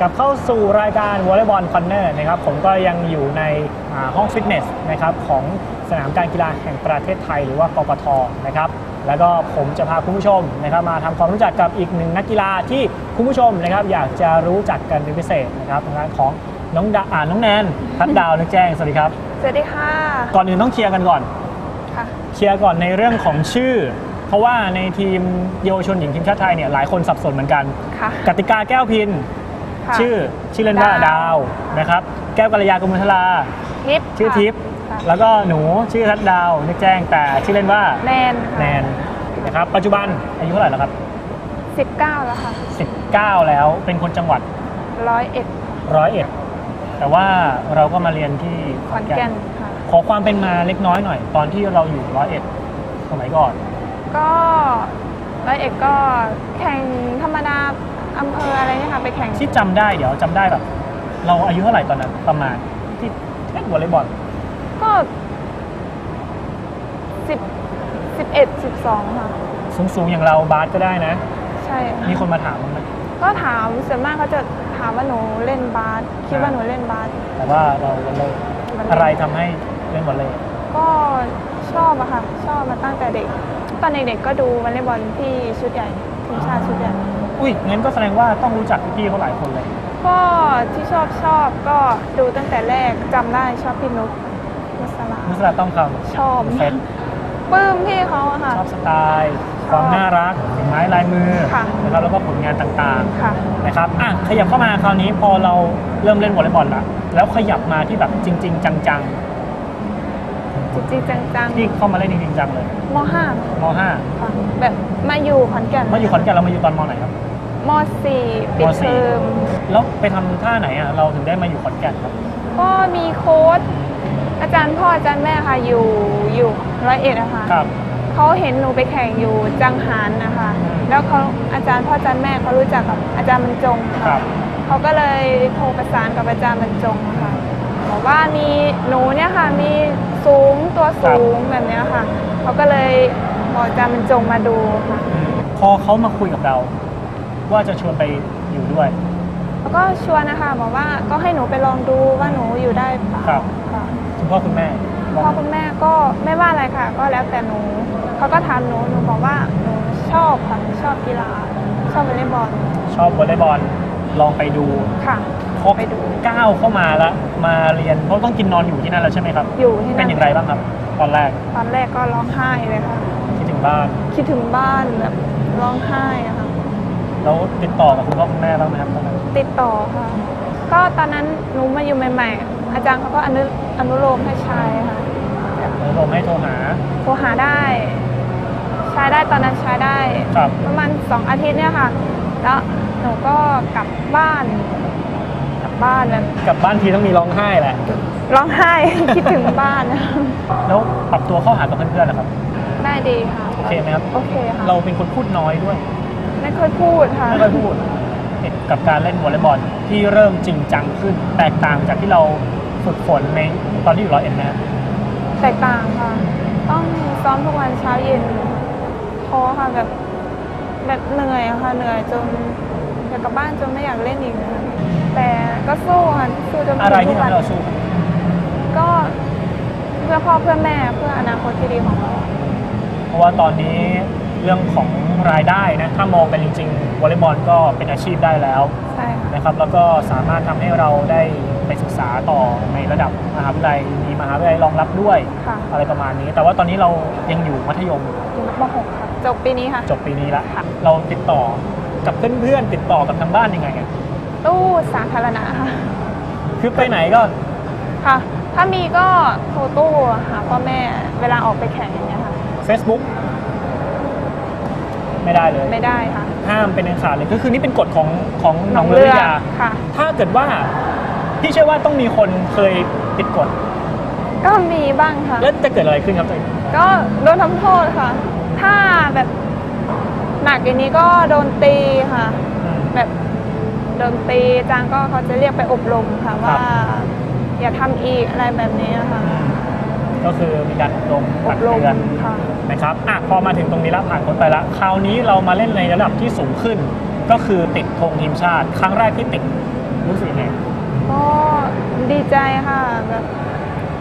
กลับเข้าสู่รายการวอลเลย์บอลคอนเนอร์นะครับผมก็ยังอยู่ในอ่าห้องฟิตเนสนะครับของสนามการกีฬาแห่งประเทศไทยหรือว่ากกทนะครับแล้วก็ผมจะพาคุณผู้ชมนะครับมาทำความรู้จักกับอีกหนึ่งนักกีฬาที่คุณผู้ชมนะครับอยากจะรู้จักกันเป็นพิเศษนะครับทางด้านของน้องดาอ่าน้องแนนทัดดาวนึกแจ้งสวัสดีครับสวัสดีค่ะ ก่อนอื่นต้องเคลียร์กันก่อนค่ะเคลียร์ก่อนในเรื่องของชื่อ เพราะว่าในทีมเยาวชนหญิงทีมชาติไทยเนี่ยหลายคนสับสนเหมือนกันค่ะกติกาแก้วพิน ค่ะชื่อชื่อเล่นว่าดาวดาวนะครับ แก้วกัลยากมลทลา ทิพย์ชื่อค่ะทิพย์ค่ะแล้วก็หนูชื่อทัดดาวนึกแจ้งแต่ชื่อเล่นว่าแนนค่ะแนนนะครับ ปัจจุบันอายุเท่าไหร่แล้วครัสิบเก้าแล้วค่ะบ 19 แล้วเป็นคนจังหวัดร้อยเอ็ดร้อยเอ็ดแต่ว่าเราก็มาเรียนที่ขอนแก่นค่ะ ขอความเป็นมาเล็กน้อยหน่อย ตอนที่เราอยู่ร้อยเอ็ดสมัยก่อน ก็ร้อยเอ็ดก็แข่งธรรมดา อำเภออะไรเนี่ยค่ะไปแข่งที่จำได้เดี๋ยวจำได้แบบ เราอายุเท่าไหร่ตอนนั้นประมาณที่เล่นวอลเลย์บอลก็สิบสิบเอ็ดสิบสองค่ะ สูงๆอย่างเราบาสก็ได้นะ ใช่ค่ะมีคนมาถามบ้างไหมก็ถามส่วนมากเขาจะถามว่าหนูเล่นบาสคิดว่าหนูเล่นบาสแต่ว่าเราวอลเลย์มันอะไรทำให้เล่นวอลเลย์ก็ชอบอะค่ะ ชอบมาตั้งแต่เด็ก ตอนเด็กๆก็ดูวอลเลย์บอลที่ชุดใหญ่ ทีมชาติชุดใหญ่อุ้ยงั้นก็แสดงว่าต้องรู้จักพี่ๆเขาหลายคนเลย ก็ที่ชอบชอบก็ดูตั้งแต่แรกจำได้ชอบพี่นุกนุสลานุสราต้องคำชอบเฟซปลื้มพี่เขาอะค่ะ ชอบสไตล์ความน่ารักฝีไม้ลายมือค่ะนะครับแล้วก็ผลงานต่างค่ะ ๆนะครับอะขยับเข้ามาคราวนี้พอเราเริ่มเล่นวอลเลย์บอลละแล้วขยับมาที่แบบจริง ๆ จัง จริงๆจังๆที่เข้ามาเล่นจริงๆจังเลยๆมห้ามห้าค่ะแบบมาอยู่ขอนแก่นมาอยู่ขอนแก่นเรามาอยู่ตอนมไหนครับ มสี่ปิดมสี่ เทอมแล้วไปทำท่าไหนอะเราถึงได้มาอยู่ขอนแก่นครับก็มีโค้ชอาจารย์พ่ออาจารย์แม่ค่ะอยู่อยู่ร้อยเอ็ดนะคะครับ เขาเห็นหนูไปแข่งอยู่จังหารนะคะ อืม แล้วเขาอาจารย์พ่ออาจารย์แม่เขารู้จักกับอาจารย์บรรจงครัค่ะบเขาก็เลยโทรประสานกับอาจารย์บรรจงค่ะ บอกว่ามีหนูเนี่ยค่ะ มีสูงตัวสูงแบบเนี้ยค่ะเขาก็เลยบอกอาจารย์บรรจงมาดูค่ะอืมพอเขามาคุยกับเรา ว่าจะชวนไปอยู่ด้วย แล้วก็ชวนนะคะบอกว่าก็ให้หนูไปลองดูว่าหนูอยู่ได้เปล่าครับ ค่ะคุณพ่อคุณแม่พ่อคุณแม่ก็ไม่ว่าอะไรค่ะ ก็แล้วแต่หนูเขาก็ถามหนูหนูบอกว่าหนูชอบค่ะชอบกีฬาชอบวอลเลย์บอลชอบวอลเลย์บอลลองไปดูค่ะ พอไปดูก้าวเข้ามาแล้วมาเรียนเพราะต้องกินนอนอยู่ที่นั่นแล้วใช่ไหมครับ อยู่ที่เป็นั่นนอย่างไรบ้างครับ ตอนแรกตอนแรกก็ร้องไห้เลยค่ะ คิดถึงบ้านคิดถึงบ้านแบบร้องไห้อะค่ะ แล้วติดต่อกับคุณพ่อคุณแม่บ้างไหมครับตอนนั้นติดต่อค่ะ ก็ตอนนั้นหนูมาอยู่ใหม่ ๆ อาจารย์เขาก็อนุอนุโลมให้ใช้ค่ะแล้วผมให้โทรหาโทรหาได้ ใช้ได้ตอนนั้นใช้ได้ ครับประมาณสองอาทิตย์เนี่ยค่ะ แล้วหนูก็กลับบ้าน กลับบ้านแบบกลับบ้านทีต้องมีร้องไห้แหละ ร้องไห้ คิดถึงบ้านแล้วปรับตัวเข้าหากับเพื่อนๆนะครับ ได้ดีค่ะ โอเคไหมครับ โอเคค่ะ เราเป็นคนพูดน้อยด้วย ไม่ค่อยพูดค่ะ ไม่ค่อยพูดกับการเล่นวอลเลย์บอลที่เริ่มจริงจังขึ้น แตกต่างจากที่เราฝึกฝนในตอนที่อยู่ร้อยเอ็ดนะครับแตกต่างค่ะ ต้องซ้อมทุกวันเช้าเย็นท้อค่ะแบบแบบเหนื่อยอะค่ะเหนื่อยจนอยากกลับบ้านจนไม่อยากเล่นอีกนะคะ แต่ก็สู้ค่ะสู้จนมาอะไรถึงทุที่กทำวันให้เราสู้ก็เพื่อพ่อเพื่อแม่เพื่ออนาคตที่ดีของเรา เพราะว่าตอนนี้เรื่องของรายได้นะถ้ามองเป็นจริงๆวอลเลย์บอลก็เป็นอาชีพได้แล้วใช่ค่ะนะครับ แล้วก็สามารถทำให้เราได้ไปศึกษาต่อในระดับมหาวิทยาลัยมีมหาวิทยาลัยรองรับด้วย ค่ะอะไรประมาณนี้ แต่ว่าตอนนี้เรายังอยู่มัธยมอยู่อยู่ม .6 ค่ะจบปีนี้ค่ะ จบปีนี้ละค่ะ เราติดต่อกับเพื่อนๆติดต่อกับทางบ้านยังไงอะ ตู้สาธารณะค่ะ คือไปไหนก็ค่ะ ถ้ามีก็โทรตู้หาพ่อแม่เวลาออกไปแข่งอย่างเงี้ยค่ะ Facebook ไม่ได้เลย ไม่ได้ค่ะห้ามเป็นอันขาดเลยก็คือนี่เป็นกฎของของหนองเรือวิทยา ค่ะ ถ้าเกิดว่าพี่เชื่อว่าต้องมีคนเคยติดกฎก็มีบ้างค่ะ แล้วจะเกิดอะไรขึ้นครับตัวเองก็โดนทำโทษค่ะ ถ้าแบบหนักอย่างนี้ก็โดนตีค่ะอืมแบบโดนตีอาจารย์ก็เขาจะเรียกไปอบรมค่ะครัว่าบอย่าทำอีกอะไรแบบนี้ค่ะก็คือมีการอบรมอตักบรมเตือนค่ะนะครับอะพอมาถึงตรงนี้แล้วผ่านพ้นไปละคราวนี้เรามาเล่นในระดับที่สูงขึ้น ก็คือติดธงทีมชาติ ครั้งแรกที่ติดรู้สึกยังไงก็ดีใจค่ะแบบ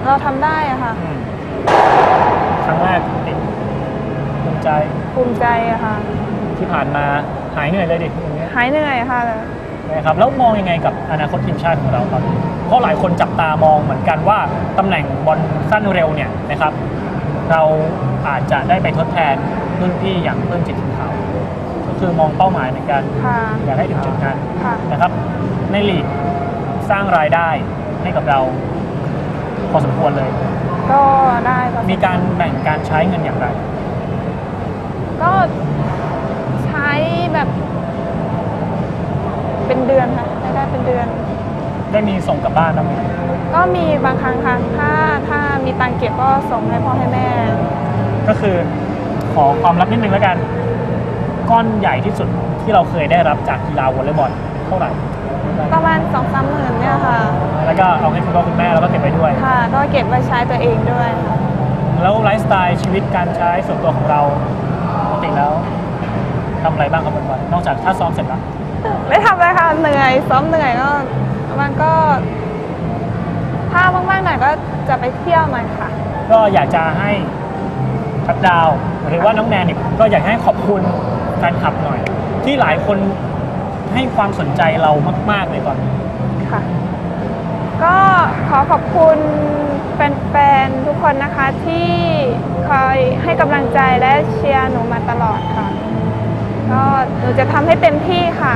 เราทำได้อะค่ะอืมครั้งแรกติดภูมิใจภูมิใจอะค่ะ ที่ผ่านมาหายเหนื่อยเลยดิอย่างเงี้ยหายเหนื่อยค่ะ นะครับแล้วมองยังไงกับอนาคตทีมชาติของเราตอนนี้เพราะหลายคนจับตามองเหมือนกันว่าตำแหน่งบอลสั้นเร็วเนี่ยนะครับ เราอาจจะได้ไปทดแทนรุ่นพี่อย่างเพิ่มจิตถิ่นเขาก็คือมองเป้าหมายในการค่ะ อยากให้ถึงจุดนั้นค่ะ นะครับ ในลีกสร้างรายได้ให้กับเราพอสมควรเลย ก็ได้ค่ะมีการแบ่งการใช้เงินอย่างไร ก็ใช้แบบ เป็นเดือนค่ะได้ได้เป็นเดือน ได้มีส่งกลับบ้านบ้างไหมก็มีบางครั้งค่ะถ้าถ้ามีตังค์เก็บก็ส่งให้พ่อให้แม่ ก็คือขอความลับนิดนึงแล้วกัน ก้อนใหญ่ที่สุดที่เราเคยได้รับจากกีฬาวอลเลย์บอลเท่าไหร่ ประมาณสองสามหมื่นเนี่ยค่ะ แล้วก็เอาให้คุณพ่อคุณแม่แล้วก็เก็บไว้ด้วย ค่ะ ก็เก็บไว้ใช้ตัวเองด้วยค่ะแล้วไลฟ์สไตล์ชีวิตการใช้ส่วนตัวของเราปกติแล้วทำอะไรบ้างครับวันๆนอกจากถ้าซ้อมเสร็จแล้ว ไม่ทำอะไรค่ะเหนื่อยซ้อมเหนื่อยก็มันก็ ถ้าว่างๆหน่อยก็จะไปเที่ยวหน่อยค่ะ ก็อยากจะให้ทัดดาวหรือว่าน้องแนนอีกก็อยากให้ขอบคุณแฟนคลับหน่อย ที่หลายคนให้ความสนใจเรามาก ๆ เลยตอนนี้ค่ะ ก็ขอขอบคุณแฟนๆทุกคนนะคะที่คอยให้กำลังใจและเชียร์หนูมาตลอดค่ะ ก็หนูจะทำให้เต็มที่ค่ะ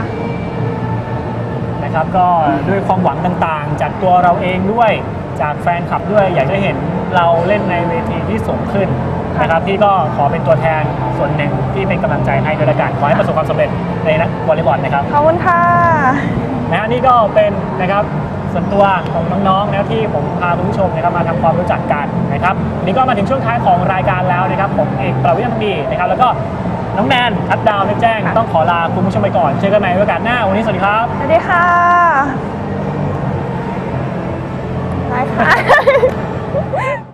นะครับก็ด้วยความหวังต่างๆ จากตัวเราเองด้วยจากแฟนคลับด้วยอยากจะเห็นเราเล่นในเวทีที่สูงขึ้นนะครับที่ก็ขอเป็นตัวแทนส่วนหนึ่งที่เป็นกำลังใจให้ด้วยละกันขอให้ประสบความสำเร็จในนักวอลเลย์บอลนะครับ ขอบคุณค่ะ นะฮะนี่ก็เป็นนะครับส่วนตัวของน้องๆนะครับที่ผมพาคุณผู้ชมนะครับมาทำความรู้จักกันนะครับวันนี้ก็มาถึงช่วงท้ายของรายการแล้วนะครับผมเอกประวิทย์ดีนะครับแล้วก็ น้องแนนทัดดาวและแจ้ง ต้องขอลาคุณผู้ชมไปก่อน เจอกันใหม่โอกาสหน้า วันนี้สวัสดีครับ สวัสดีค่ะไปค่ะ